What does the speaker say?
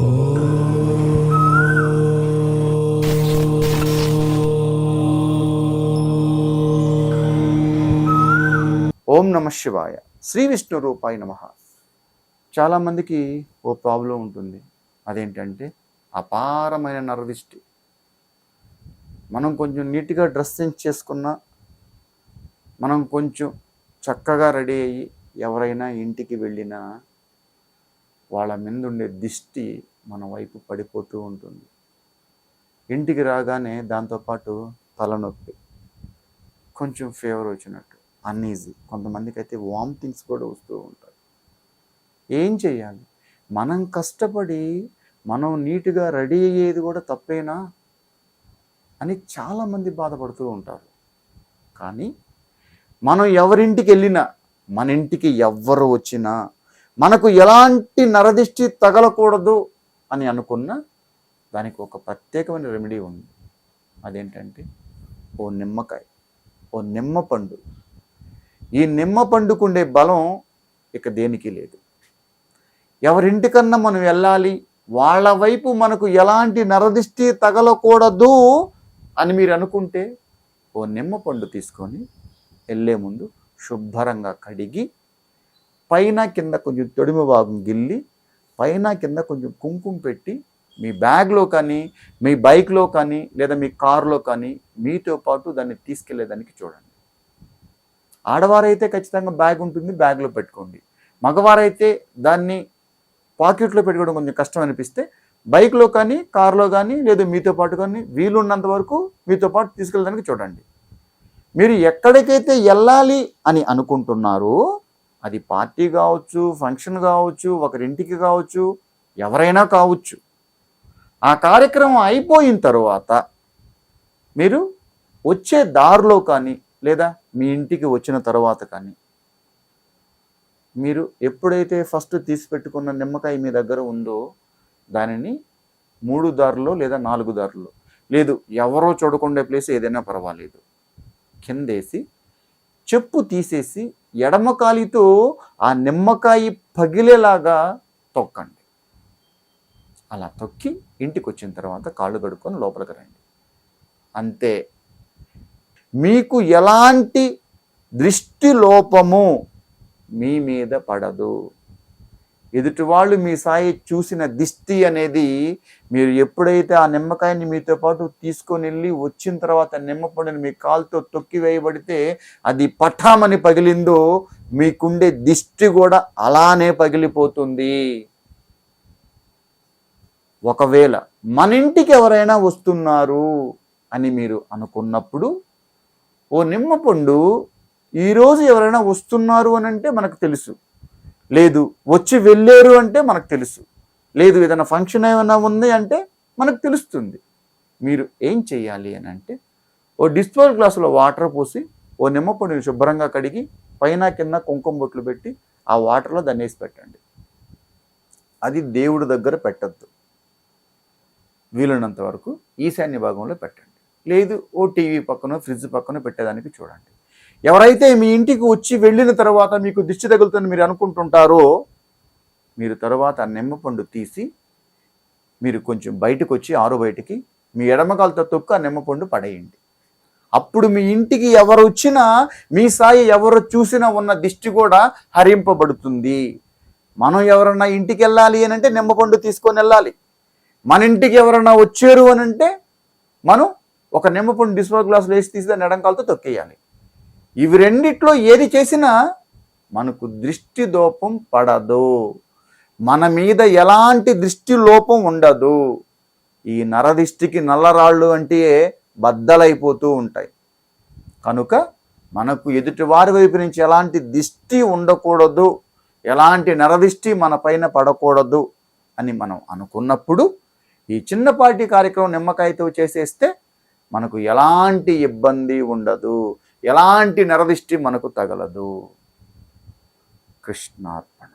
ఓం నమ శివాయ. శ్రీ విష్ణు రూపాయ నమ. చాలామందికి ఓ ప్రాబ్లం ఉంటుంది. అదేంటంటే అపారమైన నరదిష్టి మనం కొంచెం నీట్గా డ్రెస్ సెన్స్ చేసుకున్నా మనం కొంచెం చక్కగా రెడీ అయ్యి ఎవరైనా ఇంటికి వెళ్ళినా వాళ్ళ మీద ఉండే దిష్టి మన వైపు పడిపోతూ ఉంటుంది. ఇంటికి రాగానే దాంతోపాటు తలనొప్పి. కొంచెం ఫీవర్ వచ్చినట్టు అన్ఈజీ కొంతమందికి అయితే వామిటింగ్స్ కూడా వస్తూ ఉంటాయి. ఏం చేయాలి? మనం కష్టపడి మనం నీట్గా రెడీ అయ్యేది కూడా తప్పేనా అని చాలామంది బాధపడుతూ ఉంటారు. కానీ మనం ఎవరింటికి వెళ్ళినా మన ఇంటికి ఎవ్వరు వచ్చినా మనకు ఎలాంటి నరదిష్టి తగలకూడదు అని అనుకున్న దానికి ఒక ప్రత్యేకమైన రెమెడీ ఉంది. అదేంటంటే ఓ నిమ్మకాయ ఓ నిమ్మ పండు. ఈ నిమ్మ పండుకుండే బలం ఇక దేనికి లేదు. ఎవరింటికన్నా మనం వెళ్ళాలి వాళ్ళ వైపు మనకు ఎలాంటి నరదిష్టి తగలకూడదు అని మీరు అనుకుంటే ఓ నిమ్మ పండు తీసుకొని వెళ్ళే ముందు శుభ్రంగా కడిగి పైన కింద కొంచెం తొడిమ భాగం గిల్లి పైన కింద కొంచెం కుంకుమ పెట్టి మీ బ్యాగ్లో కానీ మీ బైక్లో కానీ లేదా మీ కారులో కానీ మీతో పాటు దాన్ని తీసుకెళ్ళేదానికి చూడండి. ఆడవారైతే ఖచ్చితంగా బ్యాగ్ ఉంటుంది బ్యాగ్లో పెట్టుకోండి. మగవారైతే దాన్ని పాకెట్లో పెట్టుకోవడం కొంచెం కష్టం అనిపిస్తే బైక్లో కానీ కార్లో కానీ లేదా మీతో పాటు కానీ వీలున్నంత వరకు మీతో పాటు తీసుకెళ్ళడానికి చూడండి. మీరు ఎక్కడికైతే వెళ్ళాలి అని అనుకుంటున్నారో అది పార్టీ కావచ్చు ఫంక్షన్ కావచ్చు ఒకరింటికి కావచ్చు ఎవరైనా కావచ్చు. ఆ కార్యక్రమం అయిపోయిన తర్వాత మీరు వచ్చే దారిలో కానీ లేదా మీ ఇంటికి వచ్చిన తర్వాత కానీ మీరు ఎప్పుడైతే ఫస్ట్ తీసిపెట్టుకున్న నిమ్మకాయ మీ దగ్గర ఉందో దానిని మూడు దారుల్లో లేదా నాలుగు దారుల్లో. లేదు ఎవరో చూడకుండే ప్లేస్ ఏదైనా పర్వాలేదు. కిందేసి చెప్పు తీసేసి ఎడమ కాలితో ఆ నిమ్మకాయ పగిలేలాగా తొక్కండి. అలా తొక్కి ఇంటికి వచ్చిన తర్వాత కాళ్ళు కడుక్కొని లోపలికి రండి. అంతే. మీకు ఎలాంటి దృష్టి లోపము మీ మీద పడదు. ఎదుటి వాళ్ళు మీ సాయి చూసిన దిష్టి అనేది మీరు ఎప్పుడైతే ఆ నిమ్మకాయని మీతో పాటు తీసుకొని వెళ్ళి వచ్చిన తర్వాత నిమ్మపండుని మీ కాలుతో తొక్కి వేయబడితే అది పఠామని పగిలిందో మీకుండే దిష్టి కూడా అలానే పగిలిపోతుంది. ఒకవేళ మన ఇంటికి ఎవరైనా వస్తున్నారు అని మీరు అనుకున్నప్పుడు ఓ నిమ్మపండు ఈరోజు ఎవరైనా వస్తున్నారు అని అంటే మనకు తెలుసు. లేదు వచ్చి వెళ్ళారు అంటే మనకు తెలుసు. లేదు ఏదైనా ఫంక్షన్ ఏమైనా ఉంది అంటే మనకు తెలుస్తుంది. మీరు ఏం చేయాలి అని అంటే ఓ డిస్పోజల్ గ్లాసులో వాటర్ పోసి ఓ నిమ్మపొడిని శుభ్రంగా కడిగి పైన కింద కుంకుమ బొట్లు పెట్టి ఆ వాటర్లో దాన్ని వేసి పెట్టండి. అది దేవుడి దగ్గర పెట్టద్దు. వీలున్నంత వరకు ఈశాన్య భాగంలో పెట్టండి. లేదు ఓ టీవీ పక్కన ఫ్రిడ్జ్ పక్కన పెట్టేదానికి చూడండి. ఎవరైతే మీ ఇంటికి వచ్చి వెళ్ళిన తర్వాత మీకు దిష్టి తగులుతుందని మీరు అనుకుంటుంటారో మీరు తర్వాత నిమ్మపండు తీసి మీరు కొంచెం బయటకు వచ్చి ఆరు బయటికి మీ ఎడమకాలతో తొక్కు ఆ నిమ్మపండు పడేయండి. అప్పుడు మీ ఇంటికి ఎవరు వచ్చినా మీ సాయి ఎవరు చూసినా ఉన్న దిష్టి కూడా హరింపబడుతుంది. మనం ఎవరన్నా ఇంటికి వెళ్ళాలి అని అంటే నిమ్మపండు తీసుకొని వెళ్ళాలి. మన ఇంటికి ఎవరన్నా వచ్చారు అని అంటే మనం ఒక నిమ్మపండు డిస్పోజ్ గ్లాసులు వేసి తీసి దాన్ని ఎడంకాలతో తొక్కేయాలి. ఇవి రెండిట్లో ఏది చేసినా మనకు దృష్టి దోపం పడదు. మన మీద ఎలాంటి దృష్టి లోపం ఉండదు. ఈ నరదిష్టికి నల్లరాళ్ళు అంటే బద్దలైపోతూ ఉంటాయి. కనుక మనకు ఎదుటివారి వైపు నుంచి ఎలాంటి దిష్టి ఉండకూడదు. ఎలాంటి నరదిష్టి మన పైన పడకూడదు అని మనం అనుకున్నప్పుడు ఈ చిన్నపాటి కార్యక్రమం నిమ్మకాయతో చేసేస్తే మనకు ఎలాంటి ఇబ్బంది ఉండదు. ఎలాంటి నరదిష్టి మనకు తగలదు? కృష్ణార్పణ.